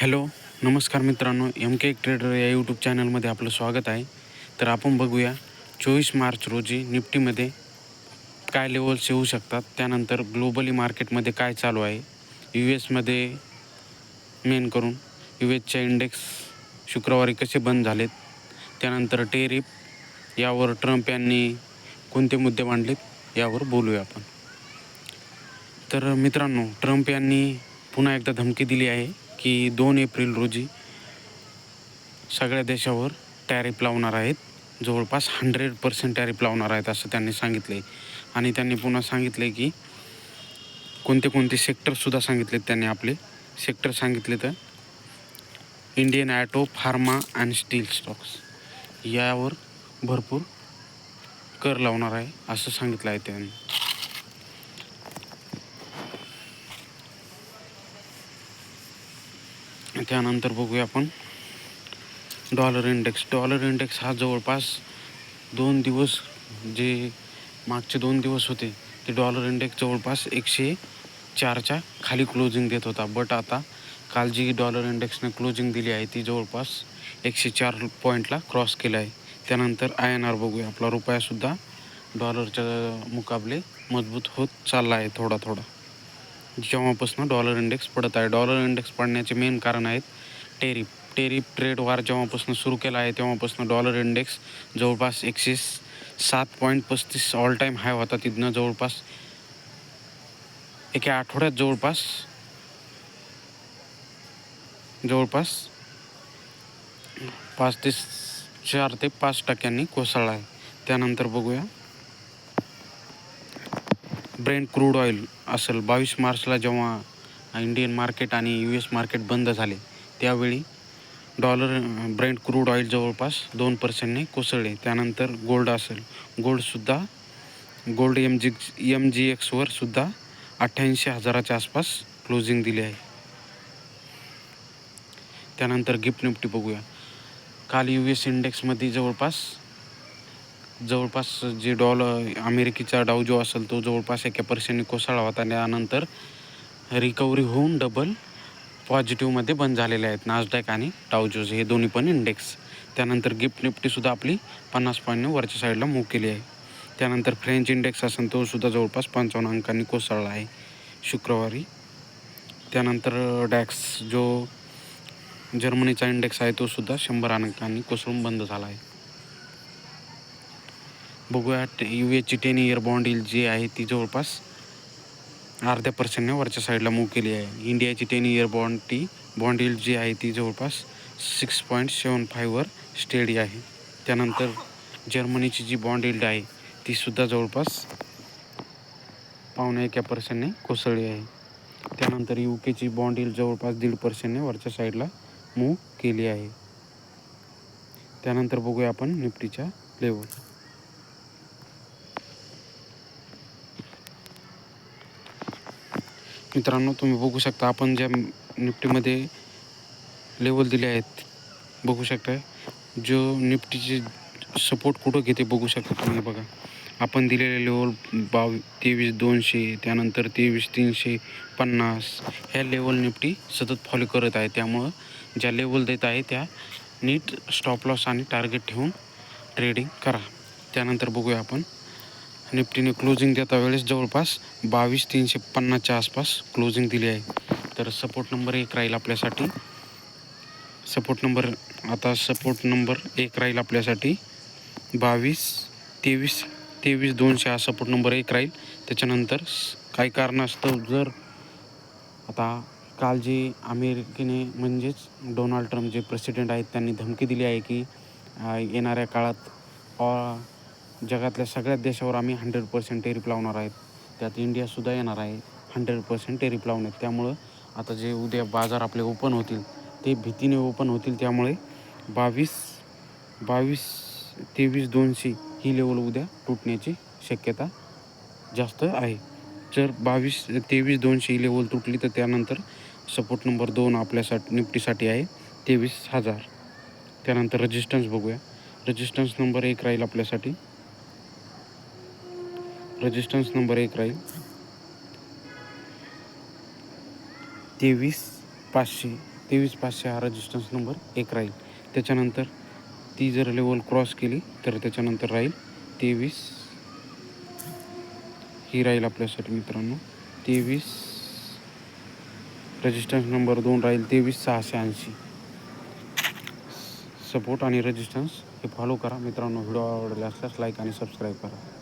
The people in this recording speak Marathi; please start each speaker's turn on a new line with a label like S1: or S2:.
S1: हॅलो नमस्कार मित्रांनो एम के ट्रेडर या यूट्यूब चॅनलमध्ये आपलं स्वागत आहे. तर आपण बघूया चोवीस मार्च रोजी निफ्टीमध्ये काय लेवल्स येऊ शकतात त्यानंतर ग्लोबली मार्केटमध्ये काय चालू आहे यू एसमध्ये मेन करून यू एसच्या इंडेक्स शुक्रवारी कसे बंद झालेत त्यानंतर टेरिप यावर ट्रम्प यांनी कोणते मुद्दे मांडलेत यावर बोलूया आपण. तर मित्रांनो ट्रम्प यांनी पुन्हा एकदा धमकी दिली आहे. की दोन एप्रिल रोजी सगळ्या देशावर टॅरिफ लावणार आहेत. जवळपास हंड्रेड पर्सेंट टॅरिफ लावणार आहेत असं त्यांनी सांगितले. आणि त्यांनी पुन्हा सांगितले की कोणते कोणते सेक्टरसुद्धा सांगितलेत त्यांनी आपले. सेक्टर सांगितले तर Indian auto pharma and steel stocks यावर भरपूर कर लावणार आहे असं सांगितलं आहे त्यांनी. त्यानंतर बघूया आपण डॉलर इंडेक्स डॉलर इंडेक्स हा जवळपास दोन दिवस जे मागचे दोन दिवस होते ते डॉलर इंडेक्स जवळपास एकशे चारच्या खाली क्लोजिंग देत होता. बट आता काल जी डॉलर इंडेक्सने क्लोजिंग दिली आहे ती जवळपास एकशे चार पॉईंटला क्रॉस केलं आहे. त्यानंतर आय एन आर बघूया. आपला रुपयासुद्धा डॉलरच्या मुकाबले मजबूत होत चालला आहे थोडा थोडा. जेव्हापासून डॉलर इंडेक्स पडत आहे. डॉलर इंडेक्स पडण्याचे मेन कारण आहेत टेरिप टेरिप ट्रेड वार जेव्हापासून सुरू केला आहे तेव्हापासून डॉलर इंडेक्स जवळपास एकशे सात पॉईंट पस्तीस ऑल टाईम हाय होता. तिथनं जवळपास एका आठवड्यात जवळपास जवळपास पाच ते चार ते पाच टक्क्यांनी कोसळला आहे. त्यानंतर बघूया. ब्रेंड क्रूड ऑइल असेल बावीस मार्चला जेव्हा इंडियन मार्केट आणि यू एस मार्केट बंद झाले त्यावेळी डॉलर ब्रँड क्रूड ऑइल जवळपास दोन पर्सेंटने कोसळले. त्यानंतर गोल्ड असेल गोल्डसुद्धा gold M G M G Xavier सुद्धा अठ्ठ्याऐंशी हजाराच्या आसपास क्लोजिंग दिली आहे. त्यानंतर गिफ्ट निफ्टी बघूया. काल यू एस इंडेक्समध्ये जवळपास जवळपास जे डॉलर अमेरिकेचा डाव जो असेल तो जवळपास एका पर्सेंटने कोसळा होता. त्यानंतर रिकव्हरी होऊन डबल पॉझिटिव्हमध्ये बंद झालेले आहेत. नासडॅक आणि डावजोज हे दोन्ही पण इंडेक्स त्यानंतर गिफ्ट निफ्टीसुद्धा आपली पन्नास पॉईंटने वरच्या साईडला मूव केली आहे. त्यानंतर फ्रेंच इंडेक्स असेल तोसुद्धा जवळपास पंचावन्न अंकांनी कोसळला आहे शुक्रवारी. त्यानंतर डॅक्स जो जर्मनीचा इंडेक्स आहे तोसुद्धा शंभर अंकांनी कोसळून बंद झाला आहे. बघूया यू एची टेन इयर बॉन्ड येईल जी आहे ती जवळपास अर्ध्या पर्सेंटने वरच्या साईडला मूव केली आहे. इंडियाची ten year bond T bond येईल जी आहे ती जवळपास सिक्स पॉईंट सेवन फाईव्हवर स्टेडी आहे. त्यानंतर जर्मनीची जी बॉन्ड इल्ड आहे तीसुद्धा जवळपास पावणे एका पर्सेंटने कोसळली आहे. त्यानंतर यू केची बॉन्ड इल्ड जवळपास दीड पर्सेंटने वरच्या साईडला मूव केली आहे. त्यानंतर बघूया आपण निफ्टीच्या लेवल मित्रांनो तुम्ही बघू शकता आपण ज्या निफ्टीमध्ये लेवल दिले आहेत बघू शकता. जो निफ्टीचे सपोर्ट कुठं घेते बघू शकता तुम्ही बघा. आपण दिलेले लेवल बाव तेवीस दोनशे त्यानंतर तेवीस तीनशे पन्नास ह्या लेवल निफ्टी सतत फॉलो करत आहे. त्यामुळं ज्या लेवल देत आहे त्या नीट स्टॉप लॉस आणि टार्गेट ठेवून ट्रेडिंग करा. त्यानंतर बघूया आपण. निफ्टीने क्लोजिंग देता वेळेस जवळपास बावीस तीनशे पन्नासच्या आसपास क्लोजिंग दिली आहे. तर सपोर्ट नंबर एक राहील आपल्यासाठी. सपोर्ट नंबर आता सपोर्ट नंबर एक राहील आपल्यासाठी. बावीस तेवीस तेवीस दोनशे हा सपोर्ट नंबर एक राहील. त्याच्यानंतर काही कारणास्तव जर आता काल जे अमेरिकेने म्हणजेच डोनाल्ड ट्रम्प जे प्रेसिडेंट आहेत त्यांनी धमकी दिली आहे की येणाऱ्या काळात जगातल्या सगळ्या देशावर आम्ही हंड्रेड पर्सेंट टेरिप लावणार आहेत. त्यात इंडियासुद्धा येणार आहे. हंड्रेड पर्सेंट टेरिप लावण्यात त्यामुळं आता जे उद्या बाजार आपले ओपन होतील ते भीतीने ओपन होतील. त्यामुळे बावीस बावीस तेवीस दोनशे ही लेवल उद्या तुटण्याची शक्यता जास्त आहे. जर बावीस तेवीस दोनशे ही लेवल तुटली तर त्यानंतर सपोर्ट नंबर दोन आपल्यासाठी निफ्टीसाठी आहे तेवीस हजार. त्यानंतर रजिस्टन्स बघूया. रजिस्टन्स नंबर एक राहील आपल्यासाठी. रजिस्टन्स नंबर एक राहील. तेवीस पाचशे तेवीस पाचशे हा रजिस्टन्स नंबर एक राहील. त्याच्यानंतर ती जर लेवल क्रॉस केली तर त्याच्यानंतर राहील तेवीस. ही राहील आपल्यासाठी मित्रांनो. तेवीस. रजिस्टन्स नंबर दोन राहील तेवीस सहाशे ऐंशी. सपोर्ट आणि रजिस्टन्स हे फॉलो करा. मित्रांनो व्हिडिओ आवडले असल्यास लाईक आणि सबस्क्राईब करा.